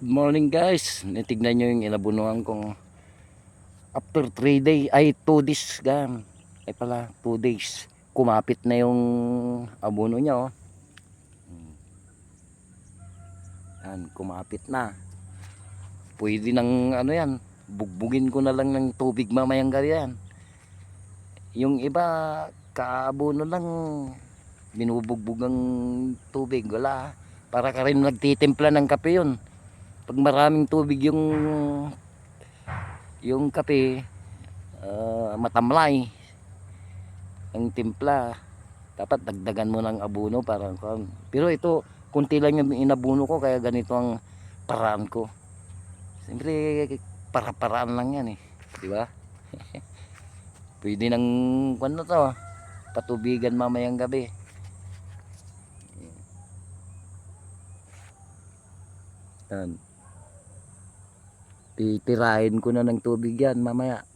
Morning guys. Nitignan nyo yung inabunuhan kong after 3 day ay 2 days gan. Ay pala 2 days. Kumapit na yung abono niya oh. Hmm. Yan, kumapit na. Pwede nang ano yan, bugbugin ko na lang ng tubig mamayang gabi yan. Yung iba, kaabono lang, binubugbog ang tubig. Wala. Para ka rin nagtitimpla ng kape yun. Pag maraming tubig yung yung kape, ah, matamlay ang timpla. Dapat dagdagan mo ng abuno para Pero ito, kunti lang yung inabuno ko kaya ganito ang paraan ko. Siyempre, para-paraan lang yan eh. Di ba? Pwede nang, ano to, patubigan mamayang gabi. Yan. Titirahin ko na ng tubig yan mamaya.